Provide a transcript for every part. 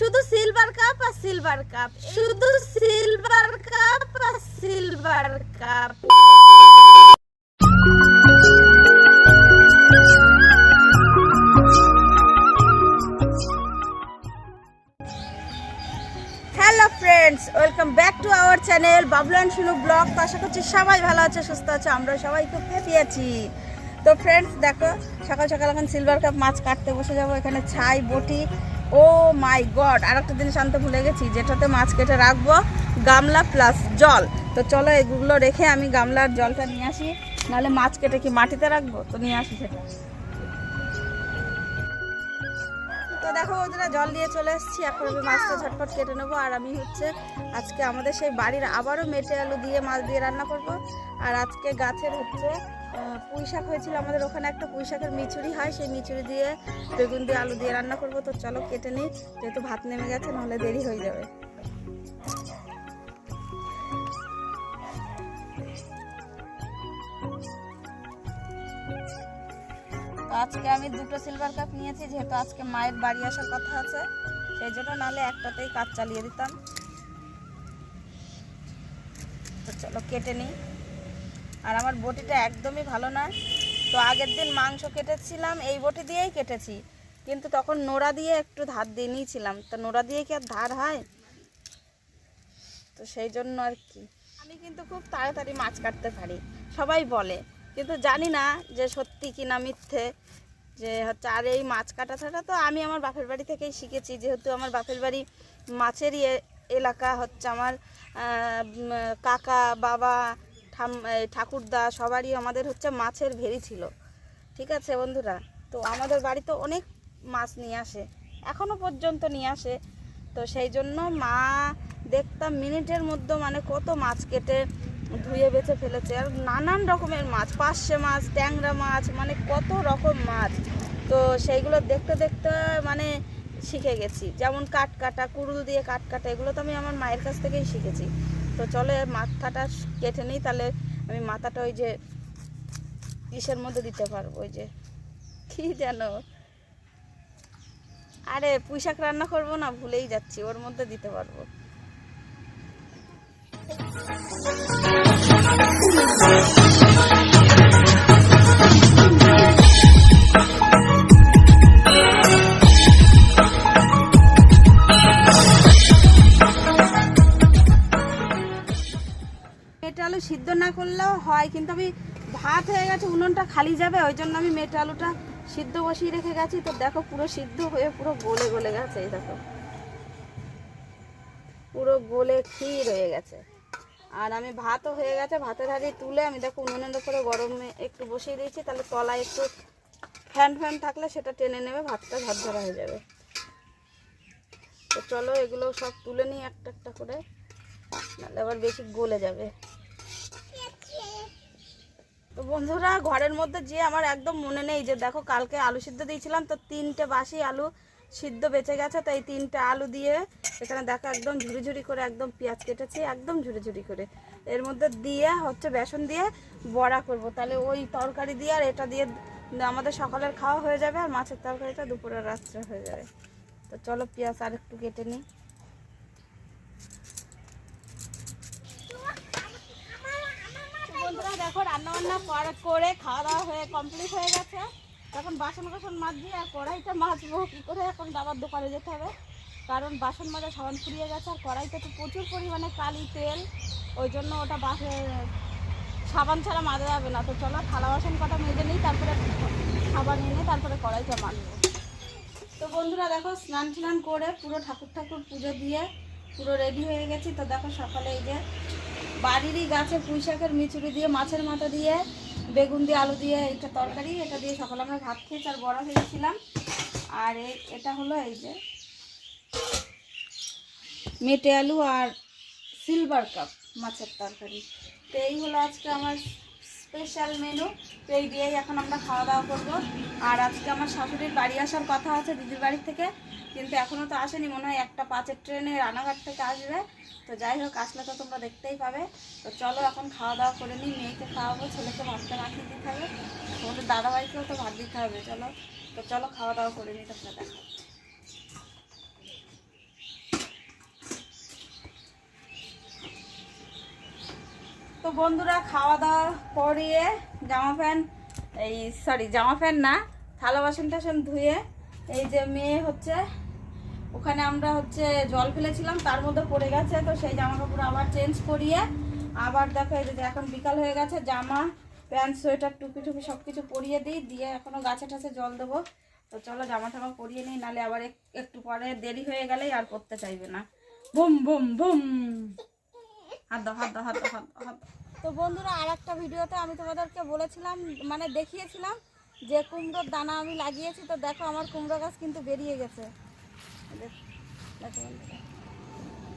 শুধু silver cup আর silver cup শুধু silver cup R silver cup hello friends welcome back to our channel Bablu and Shunu blog তো আশা করছি সবাই ভালো আছে, সুস্থ আছে আমরা সবাই খুব হ্যাপি আছি। তো ফ্রেন্ডস দেখো, সকাল সকাল এখন সিলভার কাপ মাছ কাটতে বসে যাব, এখানে ছাই, বটি ও মাই গড আর একটা জিনিস আনতে ভুলে গেছি, যেটাতে মাছ কেটে রাখব, গামলা প্লাস জল। তো চলো এগুলো রেখে আমি গামলার জলটা নিয়ে আসি, নাহলে মাছ কেটে কি মাটিতে রাখব? তো নিয়ে আসি সেটা। তো দেখো বন্ধুরা জল দিয়ে চলে এসেছি, এখন আমি মাছটা ঝটপট কেটে নেব, আর আমি হচ্ছে আজকে আমাদের সেই বাড়ির আবারও মেটে আলু দিয়ে, মাছ দিয়ে রান্না করব। আর আজকে গাছের হচ্ছে পুঁই শাক হয়েছিল, আমাদের ওখানে একটা পুঁই শাকের মিচুরি হয়, সেই মিচুরি দিয়ে বেগুন দিয়ে আলু দিয়ে রান্না করব। তো চলো কেটে নিই, যেহেতু ভাত নেমে গেছে, নাহলে দেরি হয়ে যাবে। আজকে আমি দুটো সিলভার কাপ নিয়েছি, যেহেতু আজকে মায়ের বাড়ি আসার কথা আছে, সেই জন্য নাহলে একটাতেই কাজ চালিয়ে দিতাম। তো চলো কেটে নিই। আর আমার বটিটা একদমই ভালো না তো আগের দিন মাংস কেটেছিলাম, এই বটি দিয়েই কেটেছি। কিন্তু তখন নোড়া দিয়ে একটু ধার দিয়ে নিয়েছিলাম। তো নোড়া দিয়ে কি আর ধার হয়? তো সেই জন্য আর কি। আমি কিন্তু খুব তাড়াতাড়ি মাছ কাটতে পারি, সবাই বলে। কিন্তু জানি না যে সত্যি কি না মিথ্যে, যে হচ্ছে আর এই মাছ কাটাটা তো আমি আমার বাপের বাড়ি থেকেই শিখেছি। যেহেতু আমার বাপের বাড়ি মাছেরই এলাকা, হচ্ছে আমার কাকা, বাবা ঠাম ঠাকুরদা সবারই আমাদের হচ্ছে মাছের ভেরি ছিল। ঠিক আছে বন্ধুরা? তো আমাদের বাড়িতে অনেক মাছ নিয়ে আসে। এখনও পর্যন্ত নিয়ে আসে। তো সেই জন্য মা দেখতাম মিনিটের মধ্যে মানে কত মাছ কেটে ধুয়ে বেছে ফেলেছে। আর নানান রকমের মাছ পার্শে মাছ, ট্যাংরা মাছ মানে কত রকম মাছ। তো সেইগুলো দেখতে দেখতে মানে শিখে গেছি। যেমন কাঠ কাটা, কুড়ুল দিয়ে কাঠ কাটা, এগুলো তো আমি আমার মায়ের কাছ থেকেই শিখেছি। তো চলে মাথাটা কেটে নিই, তাহলে আমি মাথাটা ওই যে ইসের মধ্যে দিতে পারব, ওই যে। কি যেন। আরে, পুঁইশাক রান্না করব না, ভুলেই যাচ্ছি, ওর মধ্যে দিতে পারব। সিদ্ধ না করলেও হয়, কিন্তু আমি ভাত হয়ে গেছে, উনুনটা খালি যাবে, ওই জন্য আমি মেটে আলুটা সিদ্ধ বসিয়ে রেখে গেছি। তো দেখো পুরো সিদ্ধ হয়ে পুরো গলে গলে গেছে, এই দেখো। পুরো গলে ক্ষীর হয়ে গেছে। আর আমি ভাতও হয়ে গেছে, ভাতের হাড়ি তুলে আমি দেখো উনুনের উপরে গরমে একটু বসিয়ে দিয়েছি, তাহলে তলায় একটু ফ্যান ফ্যান থাকলে সেটা টেনে নেবে, ভাতটা ঝরঝরা হয়ে যাবে। তো চলো এগুলো সব তুলে নিই একটা একটা করে, নাহলে আবার বেশি গলে যাবে। তো বন্ধুরা, ঘরের মধ্যে যে আমার একদম মনে নেই যে, দেখো কালকে আলু সিদ্ধ দিয়েছিলাম, তো তিনটে বাসি আলু সিদ্ধ বেঁচে গেছে, তো এই তিনটে আলু দিয়ে এখানে দেখো একদম ঝুড়ি ঝুড়ি করে একদম পেঁয়াজ কেটেছি, একদম ঝুড়ি ঝুড়ি করে। এর মধ্যে দিয়ে, হচ্ছে বেসন দিয়ে বড়া করব। তাহলে ওই তরকারি দিয়ে আর এটা দিয়ে আমাদের সকালের খাওয়া হয়ে যাবে, আর মাছের তরকারিটা দুপুরের রাত্রে হয়ে যাবে। তো চলো পেঁয়াজ আর একটু কেটে নিই। বন্ধুরা, দেখো রান্না বান্না করা- খাওয়া দাওয়া হয়ে কমপ্লিট হয়ে গেছে। এখন বাসন বাসন মাজছি আর কড়াইটা মাজবো। কী করে এখন আবার দোকানে যেতে হবে? কারণ বাসন মাজা সাবান ফুরিয়ে গেছে, আর কড়াইতে তো প্রচুর পরিমাণে কালি তেল। ওই জন্য ওটা বাসে সাবান ছাড়া মাজা যাবে না। তো চলো, থালা বাসন কটা মেজে নিই, তারপরে সাবান এনে তারপরে কড়াইটা মাজবো। তো বন্ধুরা, দেখো, স্নান টান করে পুরো ঠাকুর ঠাকুর পুজো দিয়ে পুরো রেডি হয়ে গেছি। তো দেখো, সকালে এই যে বাড়িরই গাছে পুঁই শাকের মিচুরি দিয়ে, মাছের মাথা দিয়ে, বেগুন দিয়ে, আলু দিয়ে একটা তরকারি, এটা দিয়ে সকালে আমরা ভাত খেয়েছি আর বড়া খেয়েছিলাম। আর এটা হলো এই যে মেটে আলু আর সিলভার কাপ মাছের তরকারি। তো এই হলো আজকে আমার স্পেশাল মেনু তো এই দিয়েই এখন আমরা খাওয়া দাওয়া করব। আর আজকে আমার শাশুড়ির বাড়ি আসার কথা আছে দিদির বাড়ি থেকে, কিন্তু এখনও তো আসেনি, মনে হয় একটা পাঁচের ট্রেনে রানাঘাট থেকে আসবে। তো যাই হোক, আসলে তো তোমরা দেখতেই পাবে। তো চলো এখন খাওয়া দাওয়া করে নিই, মেয়েকে খাওয়াবো, ছেলেকে ভাতটা মাখিয়ে দিতে হবে। তোমাদের দাদাভাইকেও তো ভাত দিতে হবে, চলো। তো চলো খাওয়া দাওয়া করে নিই, তোমরা দেখা। বন্ধুরা খাওয়া দাওয়া করিয়ে জামা প্যান্ট, এই সরি জামা প্যান্ট না, থালা বাসন টাসন ধুয়ে এই যে মেয়ে হচ্ছে, ওখানে আমরা হচ্ছে জল ফেলেছিলাম, তার মধ্যে পড়ে গেছে, তো সেই জামা কাপড় আবার চেঞ্জ করিয়ে আবার দেখো এই যে এখন বিকাল হয়ে গেছে, জামা, প্যান্ট, সোয়েটার, টুপি টুপি সব কিছু পরিয়ে দিই, দিয়ে এখনও গাছে টাছে জল দেবো, তো চলো জামা টামা পরিয়ে নিই, নালে আবার একটু পরে দেরি হয়ে গেলেই আর পরতে চাইবে না। Boom boom boom! তো বন্ধুরা আর একটা ভিডিওতে আমি তোমাদেরকে বলেছিলাম মানে দেখিয়েছিলাম যে কুমড়োর দানা আমি লাগিয়েছি। তো দেখো, আমার কুমড়ো গাছ কিন্তু বেরিয়ে গেছে।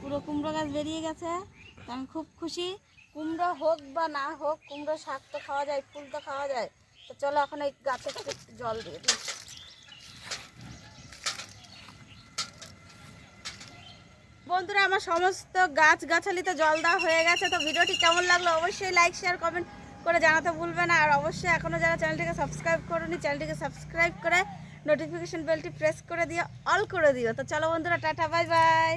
পুরো কুমড়ো গাছ বেরিয়ে গেছে। আমি খুব খুশি। কুমড়ো হোক বা না হোক কুমড়ো শাক তো খাওয়া যায়, ফুল তো খাওয়া যায়। তো চলো এখন এই গাছে জল দিয়ে দিই। বন্ধুরা, আমার সমস্ত গাছ গাছালিতে জল দেওয়া হয়ে গেছে, তো ভিডিওটি কেমন লাগল অবশ্যই লাইক শেয়ার কমেন্ট করে জানাতে ভুলবে না। আর অবশ্যই এখনও যারা চ্যানেলটিকে সাবস্ক্রাইব করুন, চ্যানেলটিকে সাবস্ক্রাইব করে নোটিফিকেশন বেলটি প্রেস করে দিয়ে অল করে দিও। তো চলো বন্ধুরা, টাটা বাই বাই